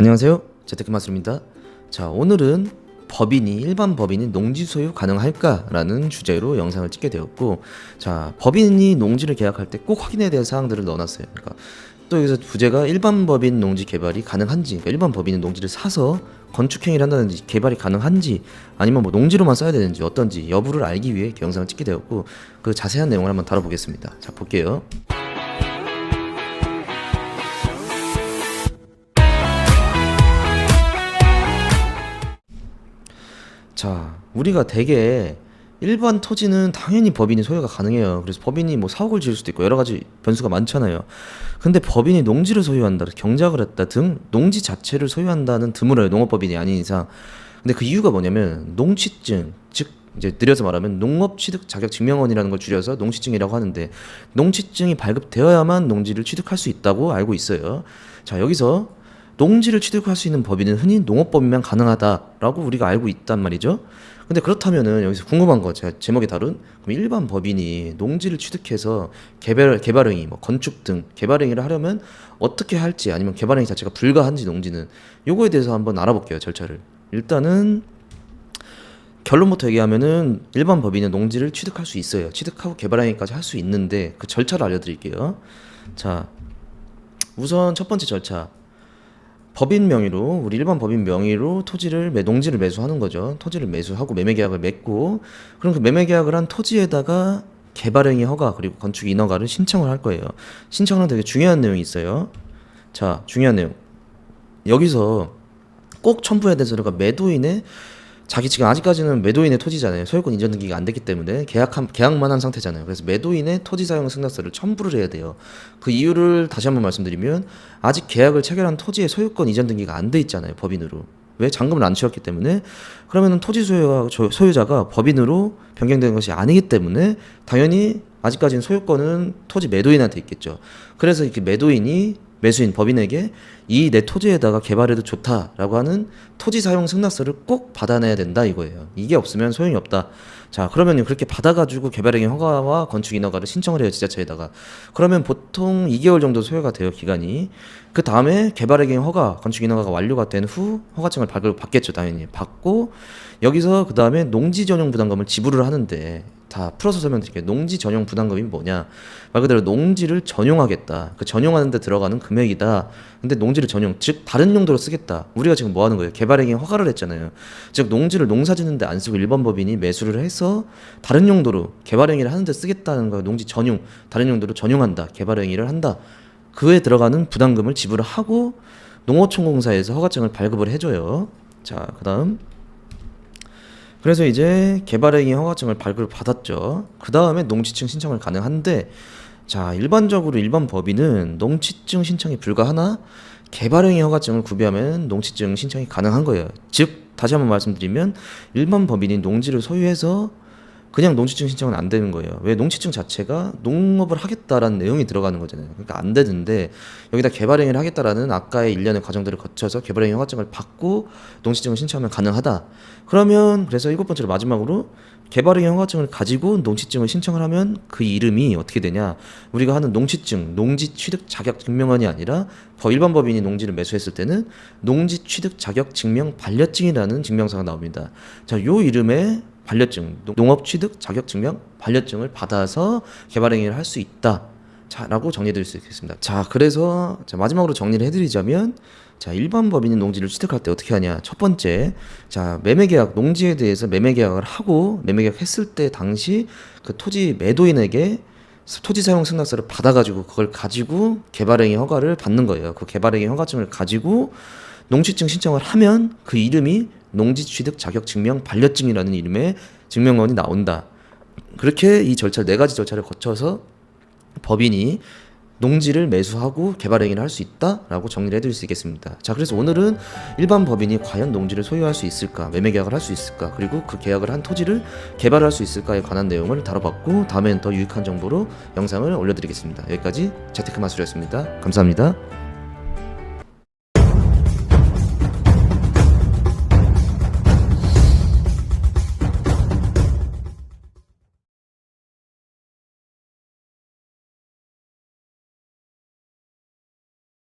안녕하세요. 재테크 마술입니다. 자, 오늘은 법인이 일반 법인이 농지 소유 가능할까 라는 주제로 영상을 찍게 되었고, 자, 법인이 농지를 계약할 때 꼭 확인해야 될 사항들을 넣어놨어요. 그러니까 또 여기서 부제가 일반 법인 농지 개발이 가능한지, 그러니까 일반 법인이 농지를 사서 건축 행위를 한다든지 개발이 가능한지, 아니면 뭐 농지로만 써야 되는지 어떤지 여부를 알기 위해 영상을 찍게 되었고, 그 자세한 내용을 한번 다뤄보겠습니다. 자, 볼게요. 자, 우리가 대개 일반 토지는 당연히 법인이 소유가 가능해요. 그래서 법인이 뭐 사옥을 지을 수도 있고 여러 가지 변수가 많잖아요. 근데 법인이 농지를 소유한다, 경작을 했다 등 농지 자체를 소유한다는 드물어요. 농업법인이 아닌 이상. 근데 그 이유가 뭐냐면 농취증, 즉 이제 늘려서 말하면 농업취득 자격 증명원이라는 걸 줄여서 농취증이라고 하는데 농취증이 발급되어야만 농지를 취득할 수 있다고 알고 있어요. 자, 여기서 농지를 취득할 수 있는 법인은 흔히 농업법인만 가능하다라고 우리가 알고 있단 말이죠. 근데 그렇다면은 여기서 궁금한 거 제가 제목에 다룬 그럼 일반 법인이 농지를 취득해서 개발 개발행위 뭐 건축 등 개발행위를 하려면 어떻게 할지 아니면 개발행위 자체가 불가한지 농지는 요거에 대해서 한번 알아볼게요 절차를. 일단은 결론부터 얘기하면은 일반 법인은 농지를 취득할 수 있어요. 취득하고 개발행위까지 할 수 있는데 그 절차를 알려드릴게요. 자 우선 첫 번째 절차 법인 명의로 우리 일반 법인 명의로 토지를 매, 농지를 매수하는 거죠. 토지를 매수하고 매매 계약을 맺고 그럼 그 매매 계약을 한 토지에다가 개발행위 허가 그리고 건축 인허가를 신청을 할 거예요. 신청은 되게 중요한 내용이 있어요. 자, 중요한 내용. 여기서 꼭 첨부해야 될 서류가 매도인의 자기 지금 아직까지는 매도인의 토지잖아요. 소유권 이전 등기가 안 됐기 때문에 계약한 계약만 한 상태잖아요. 그래서 매도인의 토지 사용 승낙서를 첨부를 해야 돼요. 그 이유를 다시 한번 말씀드리면 아직 계약을 체결한 토지의 소유권 이전 등기가 안 돼 있잖아요. 법인으로. 왜 잔금을 안 치렀기 때문에 그러면은 토지 소유가 소유자가 법인으로 변경된 것이 아니기 때문에 당연히 아직까지는 소유권은 토지 매도인한테 있겠죠. 그래서 이렇게 매도인이 매수인 법인에게 이 내 토지에다가 개발해도 좋다라고 하는 토지 사용 승낙서를 꼭 받아내야 된다 이거예요. 이게 없으면 소용이 없다. 자 그러면 그렇게 받아가지고 개발행위 허가와 건축 인허가를 신청을 해요 지자체에다가. 그러면 보통 2개월 정도 소요가 돼요 기간이. 그 다음에 개발행위 허가, 건축 인허가가 완료가 된 후 허가증을 받겠죠 당연히 받고 여기서 그 다음에 농지 전용 부담금을 지불을 하는데 다 풀어서 설명드릴게요. 농지 전용 부담금이 뭐냐? 말 그대로 농지를 전용하겠다. 그 전용하는 데 들어가는 금액이다. 근데 농지를 전용, 즉 다른 용도로 쓰겠다. 우리가 지금 뭐 하는 거예요? 개발행위 허가를 했잖아요. 즉 농지를 농사 짓는데 안 쓰고 일반 법인이 매수를 해서 다른 용도로 개발행위를 하는 데 쓰겠다는 거예요. 농지 전용, 다른 용도로 전용한다. 개발행위를 한다. 그에 들어가는 부담금을 지불하고 농어촌공사에서 허가증을 발급을 해줘요. 자, 그 다음 그래서 이제 개발행위 허가증을 발급을 받았죠. 그 다음에 농지증 신청을 가능한데, 자 일반적으로 일반 법인은 농지증 신청이 불가하나 개발행위 허가증을 구비하면 농지증 신청이 가능한 거예요. 즉 다시 한번 말씀드리면 일반 법인이 농지를 소유해서 그냥 농지증 신청은 안 되는 거예요. 왜 농지증 자체가 농업을 하겠다라는 내용이 들어가는 거잖아요. 그러니까 안 되는데 여기다 개발행위를 하겠다라는 아까의 일련의 과정들을 거쳐서 개발행위 허가증을 받고 농지증을 신청하면 가능하다. 그러면 그래서 일곱 번째로 마지막으로 개발행위 허가증을 가지고 농지증을 신청을 하면 그 이름이 어떻게 되냐? 우리가 하는 농지증, 농지 취득 자격 증명원이 아니라 법- 일반 법인이 농지를 매수했을 때는 농지 취득 자격 증명 반려증이라는 증명서가 나옵니다. 자, 요 이름에 반려증, 농업 취득 자격 증명 반려증을 받아서 개발 행위를 할 수 있다. 자라고 정리해드릴 수 있겠습니다. 자, 그래서 자, 마지막으로 정리를 해드리자면 자, 일반 법인이 농지를 취득할 때 어떻게 하냐? 첫 번째, 자, 매매 계약, 농지에 대해서 매매 계약을 하고 매매 계약 했을 때 당시 그 토지 매도인에게 토지 사용 승낙서를 받아가지고 그걸 가지고 개발행위 허가를 받는 거예요. 그 개발행위 허가증을 가지고 농지증 신청을 하면 그 이름이 농지취득 자격 증명 반려증이라는 이름의 증명원이 나온다. 그렇게 이 절차 네 가지 절차를 거쳐서 법인이 농지를 매수하고 개발 행위를 할 수 있다라고 정리를 해드릴 수 있겠습니다. 자, 그래서 오늘은 일반 법인이 과연 농지를 소유할 수 있을까, 매매 계약을 할 수 있을까, 그리고 그 계약을 한 토지를 개발할 수 있을까에 관한 내용을 다뤄봤고, 다음엔 더 유익한 정보로 영상을 올려드리겠습니다. 여기까지 재테크 마술이었습니다. 감사합니다.